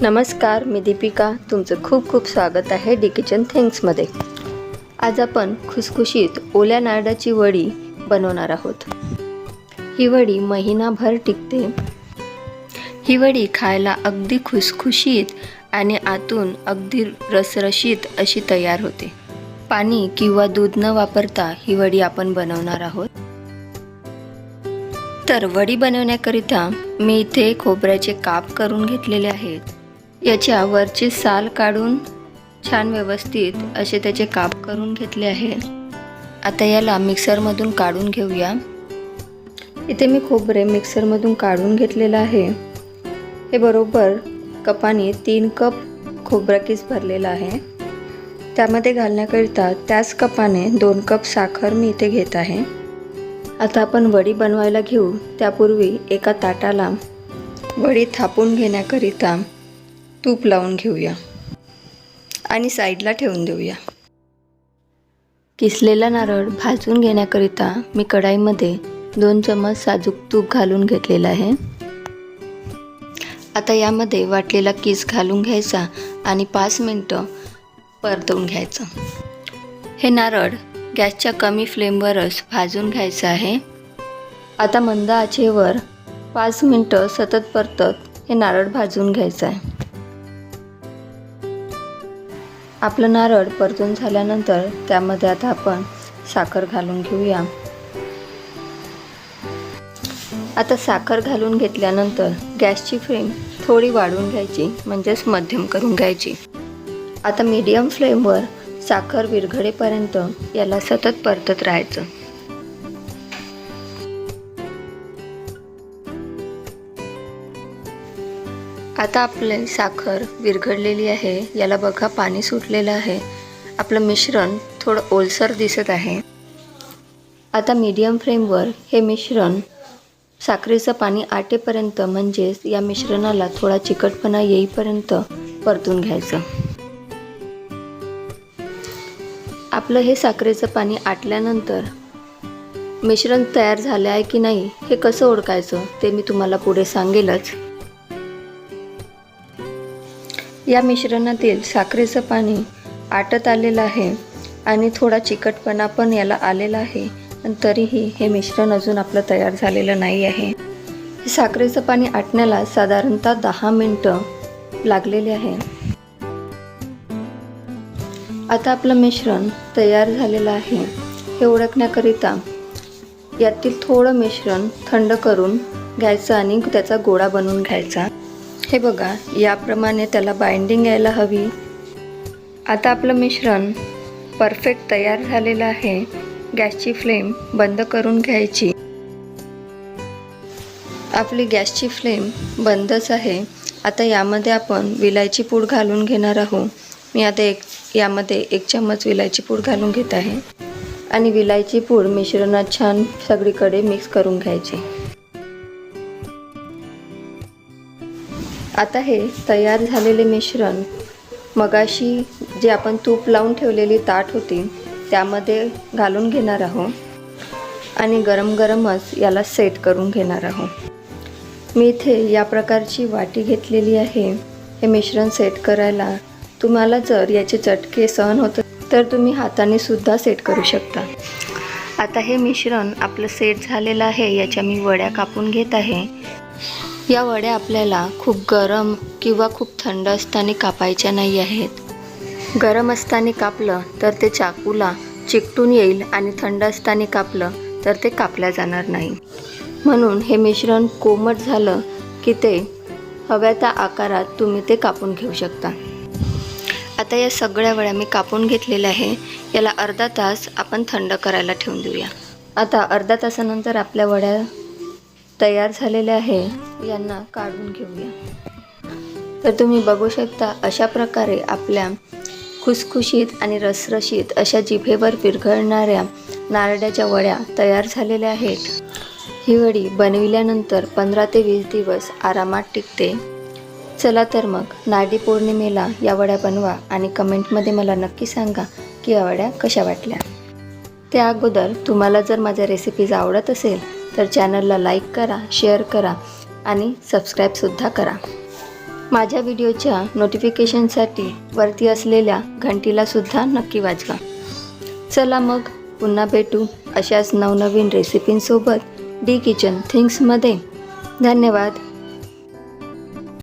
नमस्कार मी दीपिका. तुमचं खूप खूप स्वागत आहे डी किचन थिंग्समध्ये आज आपण खुसखुशीत ओल्या नारळाची वडी बनवणार आहोत. ही वडी महिनाभर टिकते. ही वडी खायला अगदी खुसखुशीत आणि आतून अगदी रसरशीत अशी तयार होते. पाणी किंवा दूध न वापरता ही वडी आपण बनवणार आहोत. तर वडी बनवण्याकरिता मी इथे खोबऱ्याचे काप करून घेतलेले आहेत. याच्या वरची साल काढून छान व्यवस्थित असे त्याचे काप करून घेतले आहे. आता याला मिक्सरमधून काढून घेऊया. इथे मी खोबरे मिक्सरमधून काढून घेतलेलं आहे. हे बरोबर कपाने तीन कप खोबरा किस भरलेला आहे. त्यामध्ये घालण्याकरिता त्याच कपाने दोन कप साखर मी इथे घेत आहे. आता आपण वडी बनवायला घेऊ. त्यापूर्वी एका ताटाला वडी थापून घेण्याकरिता तूप लावून घेऊया. आणि साईडला ठेवून देऊया. किसलेला नारळ भाजून घेण्याकरिता मी कढाईमध्ये दोन चमच साजूक तूप घालून घेतलेला आहे. आता यामध्ये वाटलेला किस घालून घ्यायचा आणि पाच मिनटं परतवून घ्यायचं. हे नारळ गॅसच्या कमी फ्लेमवरच भाजून घ्यायचं आहे. आता मंद आचेवर पाच मिनटं सतत परतत हे नारळ भाजून घ्यायचं आहे. आपलं नारळ परतून झाल्यानंतर त्यामध्ये आता आपण साखर घालून घेऊया. आता साखर घालून घेतल्यानंतर गॅसची फ्लेम थोडी वाढवून घ्यायची म्हणजेच मध्यम करून घ्यायची. आता मीडियम फ्लेमवर साखर विरघळेपर्यंत याला सतत परतत राहायचं. आता आपले साखर विरघळलेली आहे. याला बघा पाणी सुटलेलं आहे. आपलं मिश्रण थोडं ओलसर दिसत आहे. आता मीडियम फ्लेमवर हे मिश्रण साखरेचं पाणी आटेपर्यंत म्हणजेच या मिश्रणाला थोडा चिकटपणा येईपर्यंत परतून घ्यायचं. आपलं हे साखरेचं पाणी आटल्यानंतर मिश्रण तयार झालं आहे की नाही हे कसं ओळखायचं ते मी तुम्हाला पुढे सांगेलच. या मिश्रणातील साखरेचं पाणी आटत आलेलं आहे आणि थोडा चिकटपणा पण याला आलेला आहे. पण तरीही हे मिश्रण अजून आपलं तयार झालेलं नाही आहे. हे साखरेचं पाणी आटण्याला साधारणतः दहा मिनटं लागलेले आहे. आता आपलं मिश्रण तयार झालेलं आहे. हे ओळखण्याकरिता यातील थोडं मिश्रण थंड करून घ्यायचं आणि त्याचा गोळा बनवून घ्यायचा. हे बघा याप्रमाणे त्याला बाइंडिंग यायला हवी. आता आपलं मिश्रण परफेक्ट तयार झालेलं आहे. गॅसची फ्लेम बंद करून घ्यायची. आपली गॅसची फ्लेम बंदच आहे. आता यामध्ये आपण विलायची पूड घालून घेणार आहोत. मी आता एक यामध्ये एक चम्मच विलायची पूड घालून घेत आहे. आणि विलायची पूड मिश्रणात छान सगळीकडे मिक्स करून घ्यायची. आता हे तयार झालेले मिश्रण मगाशी जे आपण तूप लावून ठेवलेली ताट होती त्यामध्ये घालून घेणार आहोत आणि गरम गरमच याला सेट करून घेणार आहोत. मी इथे या प्रकारची वाटी घेतलेली आहे. हे मिश्रण सेट करायला तुम्हाला जर याचे चटके सहन होत तर तुम्ही हाताने सुद्धा सेट करू शकता. आता हे मिश्रण आपलं सेट झालेलं आहे याच्या मी वड्या कापून घेत आहे. या वड्या आपल्याला खूप गरम किंवा खूप थंड असताना कापायच्या नाही आहेत. गरम असताना कापलं तर ते चाकूला चिकटून येईल आणि थंड असताना कापलं तर ते कापल्या जाणार नाही. म्हणून हे मिश्रण कोमट झालं की ते हव्या त्या आकारात तुम्ही ते कापून घेऊ शकता. आता या सगळ्या वड्या मी कापून घेतलेल्या आहे. याला अर्धा तास आपण थंड करायला ठेवून देऊया. आता अर्धा तासानंतर आपल्या वड्या तयार झालेल्या आहे. यांना काढून घेऊया. तर तुम्ही बघू शकता अशा प्रकारे आपल्या खुसखुशीत आणि रसरशीत अशा जिभेवर विरघळणाऱ्या नारड्याच्या वड्या तयार झालेल्या आहेत. ही वडी बनविल्यानंतर पंधरा ते वीस दिवस आरामात टिकते. चला तर मग नारळी पौर्णिमेला या वड्या बनवा आणि कमेंटमध्ये मला नक्की सांगा की या वड्या कशा वाटल्या. त्या अगोदर तुम्हाला जर माझ्या रेसिपीज आवडत असेल तर चॅनलला लाईक करा शेअर करा आणि सबस्क्राईबसुद्धा करा. माझ्या व्हिडिओच्या नोटिफिकेशनसाठी वरती असलेल्या घंटीलासुद्धा नक्की वाजवा. चला मग पुन्हा भेटू अशाच नवनवीन रेसिपींसोबत डी किचन थिंग्समध्ये धन्यवाद.